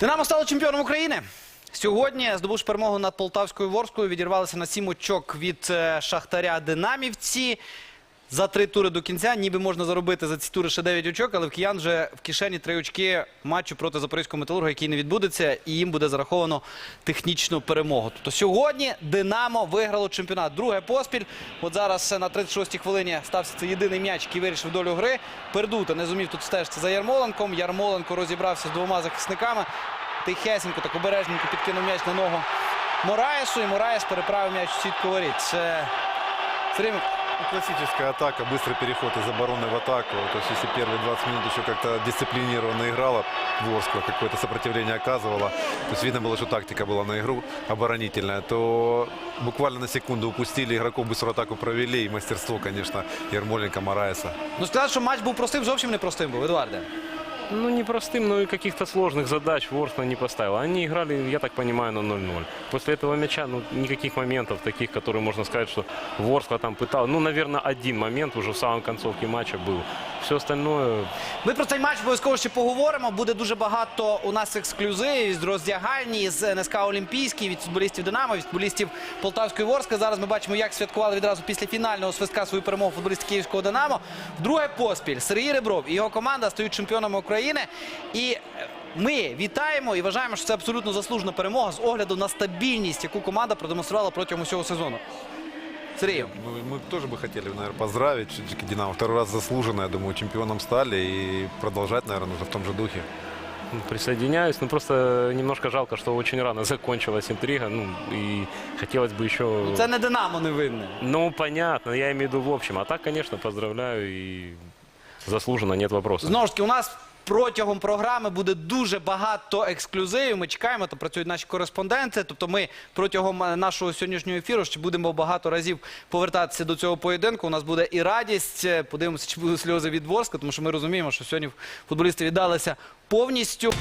Динамо стало чемпіоном України. Сьогодні, здобувши перемогу над Полтавською Ворською, відірвалися на сім очок від е, Шахтаря Динамівці. За три тури до кінця, ніби можна заробити за ці тури ще 9 очок, але в киян вже в кишені три очки матчу проти Запорізького металурга, який не відбудеться, і їм буде зараховано технічну перемогу. Тобто сьогодні Динамо виграло чемпіонат. Друге поспіль. От зараз на 36-й хвилині стався це єдиний м'яч, який вирішив долю гри. Пердута не зумів тут стежити за Ярмоленком. Ярмоленко розібрався з двома захисниками. Тихесенько, так обережненько підкинув м'яч на ногу Мораєсу. І Мораєс переправив м'яч у сітку воріт. Це Классическая атака, быстрый переход из обороны в атаку. То есть, если первые 20 минут еще как-то дисциплинированно играла Ворскла, какое-то сопротивление оказывала, то есть видно было, что тактика была на игру оборонительная, то буквально на секунду упустили, игроков быструю атаку провели, и мастерство, конечно, Ермоленко, Мараеса. Ну, сказати, що матч був простим, зовсім не простим був, Едуарде. Ну, непростым, но и каких-то сложных задач Ворскла не поставила. Они играли, я так понимаю, на 0-0. После этого мяча, ну, никаких моментов таких, которые можно сказать, что Ворскла там пытала. Ну, наверное, один момент уже в самом концовке матча был. Все остальное Ми про цей матч обов'язково ще поговоримо. Буде дуже багато у нас ексклюзивів з роздягальні, з НСК Олімпійський, від футболістів Динамо, від футболістів Полтавської Ворска. Зараз ми бачимо, як святкували відразу після фінального свистка свою перемогу футболісти Київського Динамо. Друге поспіль Сергій Ребров і його команда стають чемпіонами України. І ми вітаємо і вважаємо, що це абсолютно заслужена перемога з огляду на стабільність, яку команда продемонструвала протягом усього сезону. Сергію. Ну, мы тоже бы хотели, наверное, поздравить все-таки Динамо. Второй раз заслуженно, я думаю, чемпионом стали, и продолжать, наверное, нужно в том же духе. ну, присоединяюсь. Ну, просто немножко жалко, что очень рано закончилась интрига. Ну, и хотелось бы еще... Це не Динамо не винне. Ну, понятно, я имею в виду в общем. А так, конечно, поздравляю и заслуженно, нет вопросов. Знову ж таки, у нас протягом програми буде дуже багато ексклюзивів. Ми чекаємо, то працюють наші кореспонденти. Тобто, ми протягом е, нашого сьогоднішнього ефіру ще будемо багато разів повертатися до цього поєдинку. У нас буде і радість. Е, Подивимося, чи будуть сльози від Ворска, тому що ми розуміємо, що сьогодні футболісти віддалися повністю.